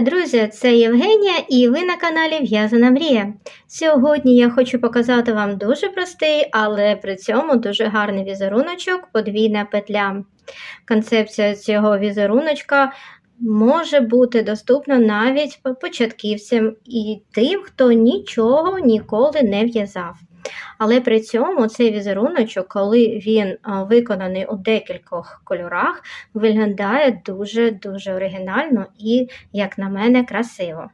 Друзі! Це Євгенія і ви на каналі В'язана Мрія. Сьогодні я хочу показати вам дуже простий, але при цьому дуже гарний візеруночок подвійна петля. Концепція цього візеруночка може бути доступна навіть початківцям і тим, хто нічого ніколи не в'язав. Але при цьому цей візеруночок, коли він виконаний у декількох кольорах, виглядає дуже-дуже оригінально і, як на мене, красиво.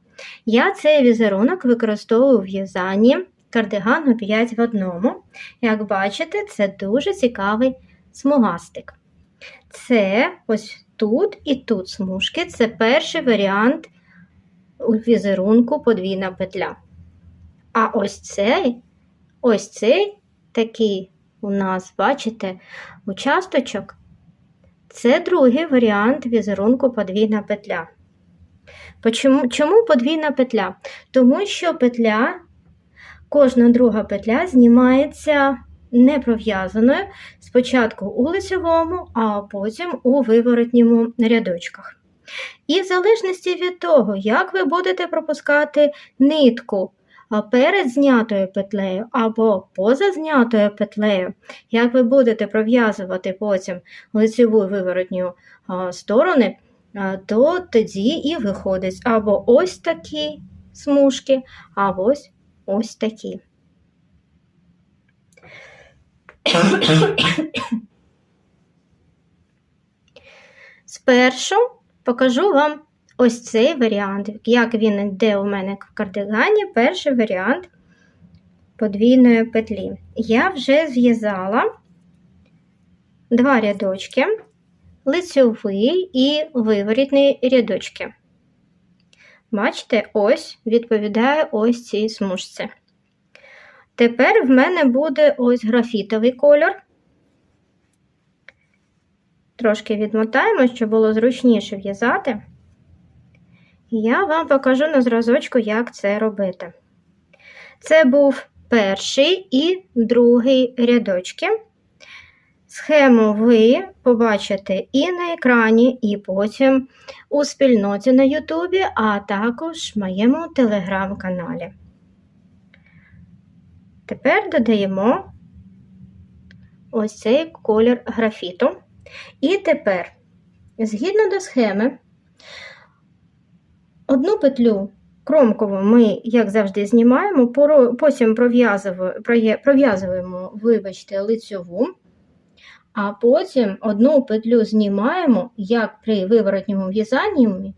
Я цей візерунок використовую в в'язанні кардигану 5 в одному. Як бачите, це дуже цікавий смугастик. Це ось тут і тут смужки це перший варіант у візерунку подвійна петля. А ось цей Ось цей такий у нас, бачите, участочок. Це другий варіант візерунку подвійна петля. Чому, чому подвійна петля? Тому що петля, кожна друга петля знімається не пров'язаною спочатку у лицевому, а потім у виворотньому рядочках. І в залежності від того, як ви будете пропускати нитку перед знятою петлею або поза знятою петлею, як ви будете пров'язувати потім лицеву виворотню сторони, то тоді і виходить або ось такі смужки, або ось ось такі. Спершу покажу вам ось цей варіант, як він йде у мене в кардигані, перший варіант подвійної петлі. Я вже зв'язала два рядочки, лицьовий і виворітний рядочки. Бачите, ось відповідає ось цій смужці. Тепер в мене буде ось графітовий кольор. Трошки відмотаємо, щоб було зручніше в'язати. Я вам покажу на зразочку, як це робити. Це був перший і другий рядочки. Схему ви побачите і на екрані, і потім у спільноті на Ютубі, а також в моєму телеграм-каналі. Тепер додаємо ось цей колір графіту. І тепер, згідно до схеми, Одну петлю кромкову ми, як завжди, знімаємо, потім пров'язуємо, вибачте, лицьову, а потім одну петлю знімаємо, як при виворотньому в'язанні,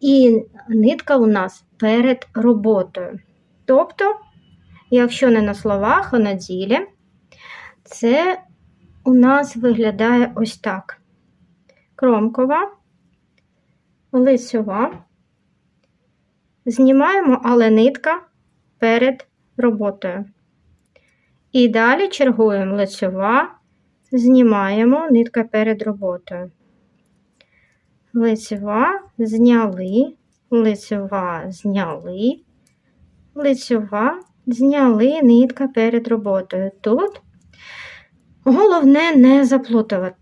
і нитка у нас перед роботою. Тобто, якщо не на словах, а на ділі, це у нас виглядає ось так: кромкова, лицьова. Знімаємо, але нитка перед роботою. І далі чергуємо лицьова, знімаємо нитка перед роботою. Лицьова зняли, лицьова зняли, лицьова зняли нитка перед роботою. Тут головне не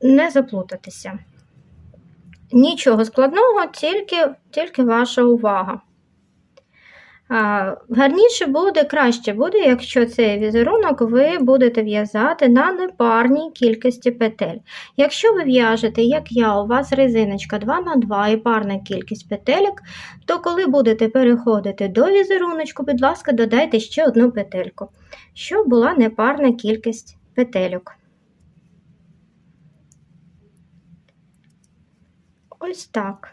не заплутатися. Нічого складного, тільки, тільки ваша увага. Гарніше буде, краще буде, якщо цей візерунок ви будете в'язати на непарній кількості петель. Якщо ви в'яжете, як я, у вас резиночка 2х2 і парна кількість петельок, то коли будете переходити до візеруночку, будь ласка, додайте ще одну петельку, щоб була непарна кількість петельок. Ось так.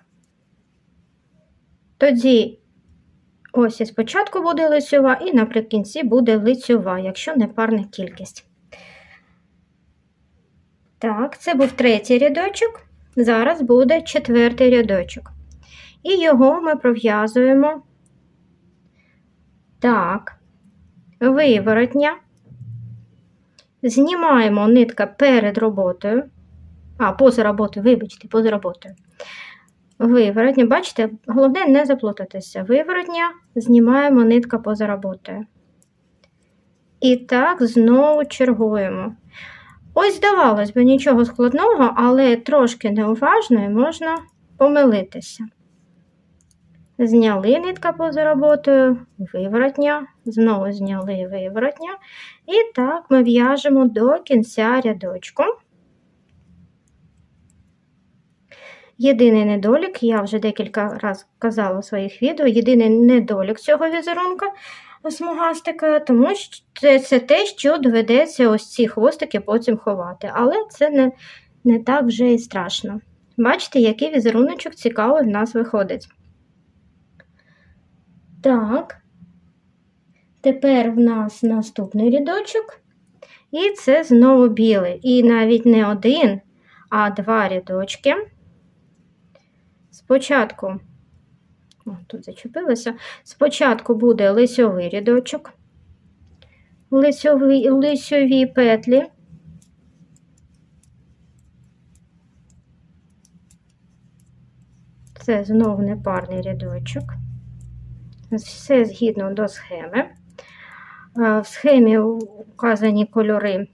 Тоді Ось і спочатку буде лицьова, і наприкінці буде лицьова, якщо не парна кількість. Так, це був третій рядочок, зараз буде четвертий рядочок. І його ми пров'язуємо так, виворотня, знімаємо нитка перед роботою, а, поза роботою, вибачте, поза роботою. Виворотня, бачите, головне не заплутатися. Виворотня, знімаємо нитка поза роботою. І так знову чергуємо. Ось, здавалось би, нічого складного, але трошки неуважно і можна помилитися. Зняли нитка поза роботою, виворотня, знову зняли виворотня. І так ми в'яжемо до кінця рядочку. Єдиний недолік, я вже декілька разів казала у своїх відео, єдиний недолік цього візерунка смугастика, тому що це, це те, що доведеться ось ці хвостики потім ховати. Але це не, не так вже і страшно. Бачите, який візеруночок цікавий в нас виходить. Так, тепер в нас наступний рядочок. І це знову білий. І навіть не один, а два рядочки. Спочатку, о, тут зачепилося, спочатку буде лисьовий рядочок, лисьові, лисьові петлі. Це знову непарний рядочок. Все згідно до схеми. В схемі вказані кольори.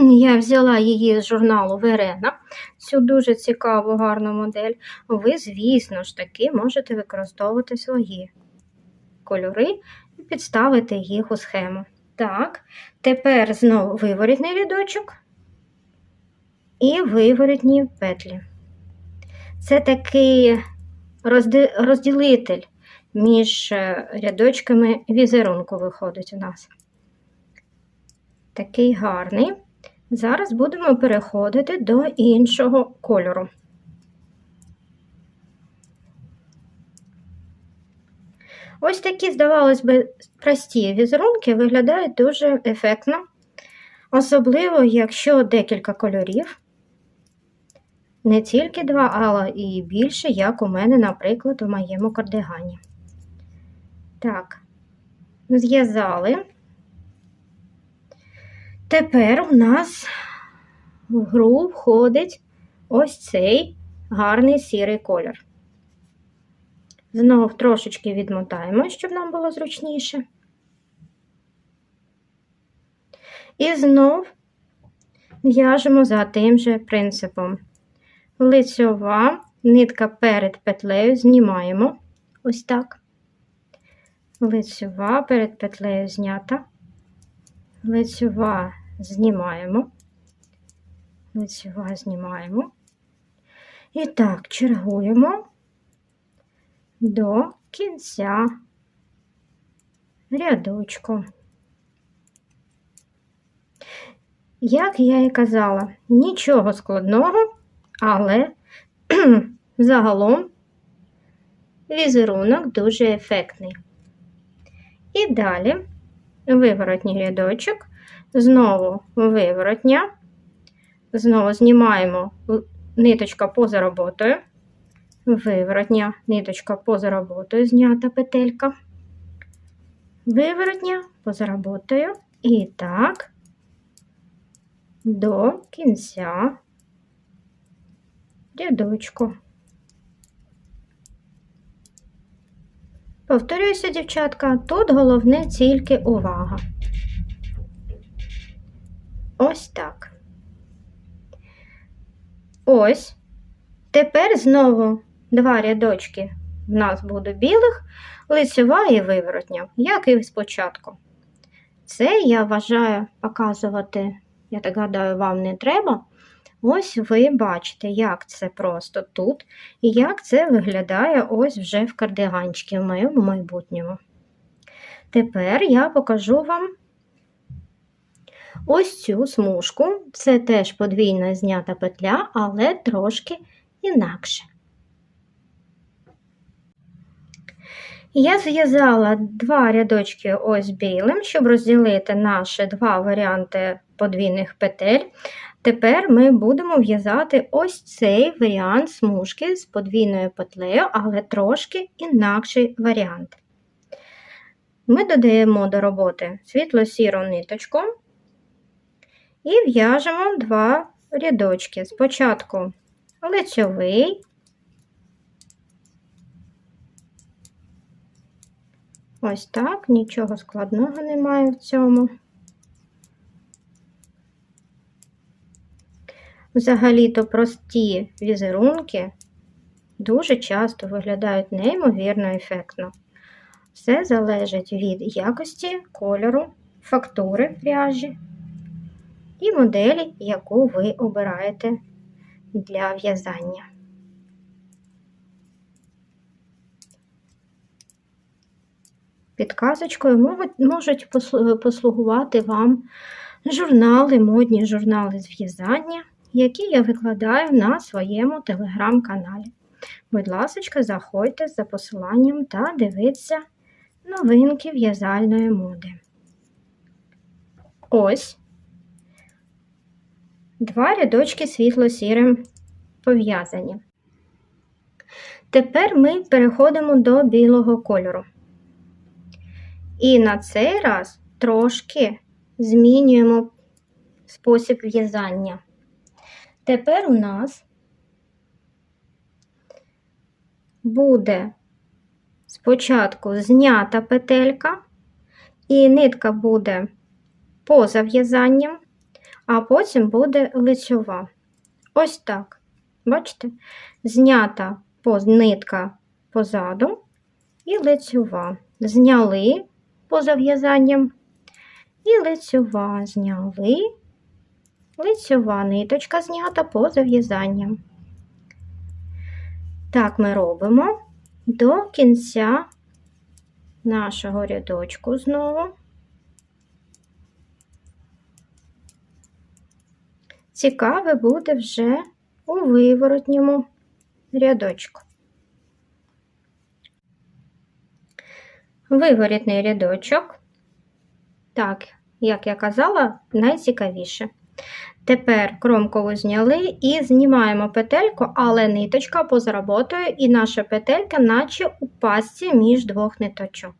Я взяла її з журналу Верена, цю дуже цікаву, гарну модель. Ви, звісно ж таки, можете використовувати свої кольори і підставити їх у схему. Так, тепер знову виворітний рядочок і виворітні петлі. Це такий розділитель між е, рядочками візерунку виходить у нас. Такий гарний. Зараз будемо переходити до іншого кольору. Ось такі, здавалось би, прості візерунки виглядають дуже ефектно, особливо, якщо декілька кольорів, не тільки два, але і більше, як у мене, наприклад, у моєму кардигані. Так, зв'язали. Тепер у нас в гру входить ось цей гарний сірий колір. Знову трошечки відмотаємо, щоб нам було зручніше. І знов в'яжемо за тим же принципом. Лицьова нитка перед петлею знімаємо ось так. Лицьова перед петлею знята, лицьова знімаємо, лицьова знімаємо. І так, чергуємо до кінця рядочку. Як я і казала, нічого складного, але загалом візерунок дуже ефектний. І далі виворотній рядочок, знову виворотня, знову знімаємо ниточка поза роботою, виворотня, ниточка поза роботою, знята петелька, виворотня поза роботою, і так до кінця. Рядочку. Повторююся, дівчатка, тут головне тільки увага. Ось так. Ось. Тепер знову два рядочки в нас буде білих, лицева і виворотня, як і спочатку. Це я вважаю показувати, я так гадаю, вам не треба. Ось ви бачите, як це просто тут, і як це виглядає ось вже в кардиганчики в моєму майбутньому. Тепер я покажу вам ось цю смужку. Це теж подвійна знята петля, але трошки інакше. Я зв'язала два рядочки ось білим, щоб розділити наші два варіанти подвійних петель. Тепер ми будемо в'язати ось цей варіант смужки з подвійною петлею, але трошки інакший варіант. Ми додаємо до роботи світло-сіру ниточку і в'яжемо два рядочки. Спочатку лицьовий, ось так, нічого складного немає в цьому. Взагалі-то прості візерунки дуже часто виглядають неймовірно ефектно. Все залежить від якості кольору, фактури пряжі і моделі, яку ви обираєте для в'язання. Підказочкою можуть- послугувати вам журнали, модні журнали з в'язання, які я викладаю на своєму телеграм-каналі. Будь ласка, заходьте за посиланням та дивіться новинки в'язальної моди. Ось два рядочки світло-сірим пов'язані. Тепер ми переходимо до білого кольору. І на цей раз трошки змінюємо спосіб в'язання. Тепер у нас буде спочатку знята петелька, і нитка буде поза в'язанням, а потім буде лицьова. Ось так. Бачите? Знята нитка позаду і лицьова. Зняли поза в'язанням і лицьова зняли. Лицьова ниточка знята поза в'язанням. Так ми робимо до кінця нашого рядочку знову. Цікаве буде вже у виворотньому рядочку. Виворітний рядочок. Так, як я казала, найцікавіше. Тепер кромкову зняли і знімаємо петельку, але ниточка поза роботою, і наша петелька, наче у пастці між двох ниточок.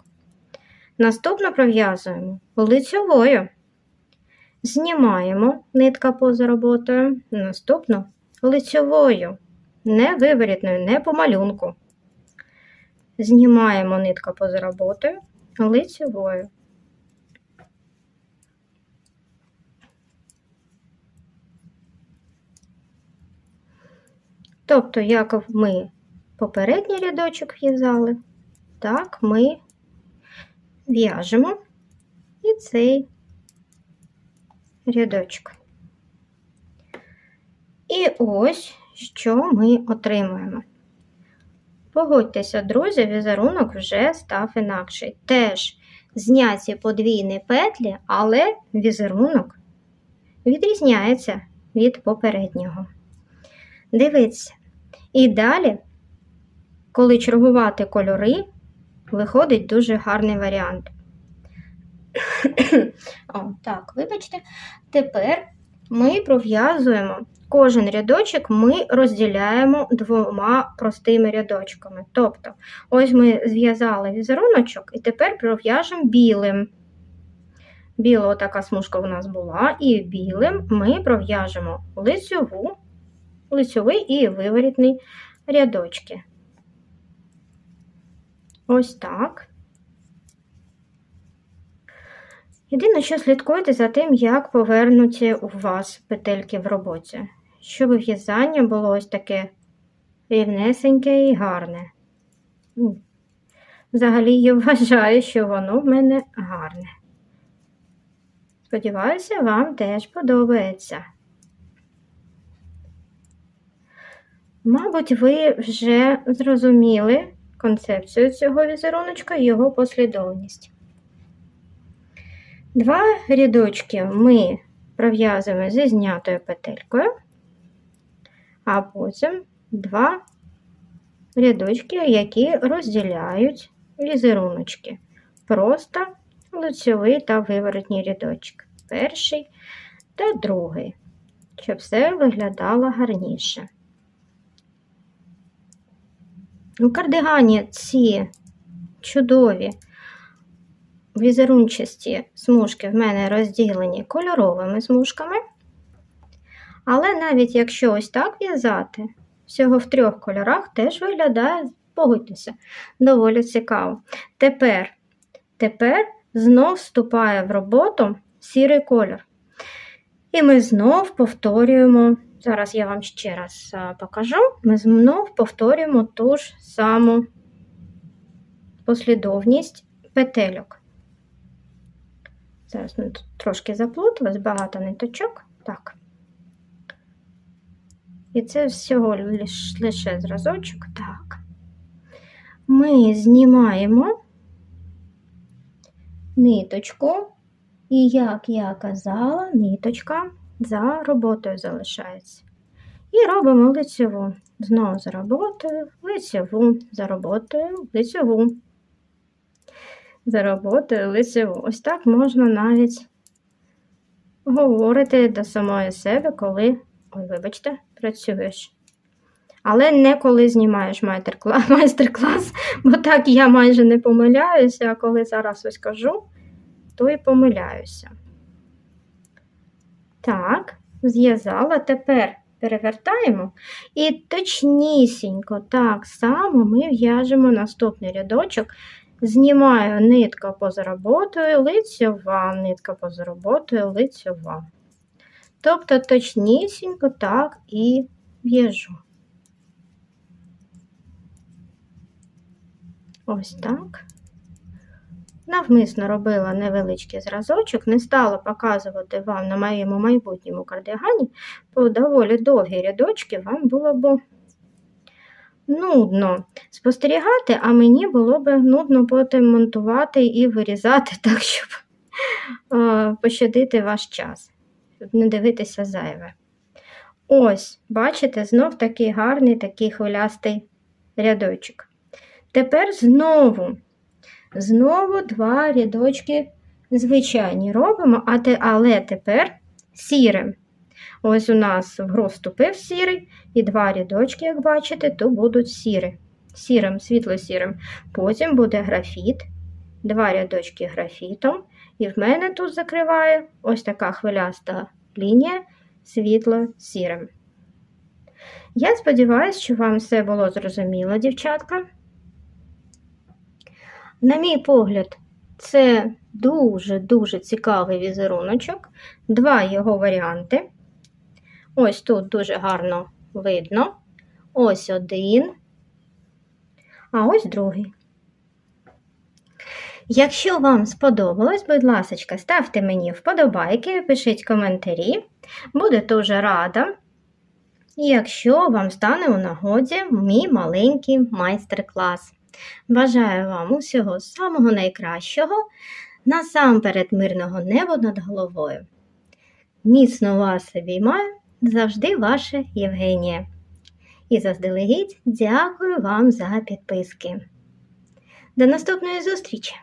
Наступно пров'язуємо лицьовою. Знімаємо нитка поза роботою. Наступно лицьовою, не виворітною, не по малюнку. Знімаємо нитка поза роботою лицьовою. Тобто, як ми попередній рядочок в'язали, так ми в'яжемо і цей рядочок. І ось що ми отримуємо. Погодьтеся, друзі, візерунок вже став інакший. Теж зняті подвійні петлі, але візерунок відрізняється від попереднього. Дивіться. І далі, коли чергувати кольори, виходить дуже гарний варіант. О, так, вибачте, тепер ми пров'язуємо кожен рядочок, ми розділяємо двома простими рядочками. Тобто, ось ми зв'язали візеруночок і тепер пров'яжемо білим. Біла така смужка у нас була, і білим ми пров'яжемо лицьову, лицьовий і виворітний рядочки. Ось так. Єдине, що слідкуйте за тим, як повернуті у вас петельки в роботі, щоб в'язання було ось таке рівнесеньке і гарне. Взагалі, я вважаю, що воно в мене гарне. Сподіваюся, вам теж подобається. Мабуть, ви вже зрозуміли концепцію цього візеруночка і його послідовність. Два рядочки ми пров'язуємо зі знятою петелькою, а потім два рядочки, які розділяють візеруночки. Просто лицьовий та виворотній рядочок. Перший та другий, щоб все виглядало гарніше. У кардигані ці чудові візерунчасті смужки в мене розділені кольоровими смужками. Але навіть якщо ось так в'язати, всього в трьох кольорах теж виглядає, погодьтеся, доволі цікаво. Тепер, тепер знов вступає в роботу сірий кольор. І ми знов повторюємо. Зараз я вам ще раз покажу. Ми знов повторюємо ту ж саму послідовність петельок. Зараз ми тут трошки заплутались, багато ниточок. Так. І це всього лиш, лише зразочок. Так. Ми знімаємо ниточку, і, як я казала, ниточка за роботою залишається. І робимо лицеву. Знову за роботою, лицеву, за роботою, лицеву. За роботою, лицеву. Ось так можна навіть говорити до самої себе, коли, ой, вибачте, працюєш. Але не коли знімаєш майстер-клас, бо так я майже не помиляюся, а коли зараз ось кажу, то і помиляюся. Так, зв'язала. Тепер перевертаємо і точнісінько так само ми в'яжемо наступний рядочок. Знімаю нитка поза роботою, лицьова, нитка поза роботою, лицьова. Тобто точнісінько так і в'яжу. Ось так. Навмисно робила невеличкий зразочок, не стала показувати вам на моєму майбутньому кардигані, бо доволі довгі рядочки вам було б нудно спостерігати, а мені було б нудно потім монтувати і вирізати так, щоб пощадити ваш час, щоб не дивитися зайве. Ось, бачите, знов такий гарний, такий хвилястий рядочок. Тепер знову, знову два рядочки звичайні робимо, але тепер сірим. Ось у нас в гру вступив сірий, і два рядочки, як бачите, то будуть сірі. Сірим, світло-сірим. Потім буде графіт, два рядочки графітом. І в мене тут закриває ось така хвиляста лінія світло-сірим. Я сподіваюся, що вам все було зрозуміло, дівчатка. На мій погляд, це дуже-дуже цікавий візеруночок, два його варіанти. Ось тут дуже гарно видно. Ось один, а ось другий. Якщо вам сподобалось, будь ласка, ставте мені вподобайки, пишіть коментарі. Буду дуже рада. Якщо вам стане у нагоді мій маленький майстер-клас. Бажаю вам усього самого найкращого, насамперед мирного неба над головою. Міцно вас обіймаю, завжди ваша Євгенія. І заздалегідь дякую вам за підписки. До наступної зустрічі!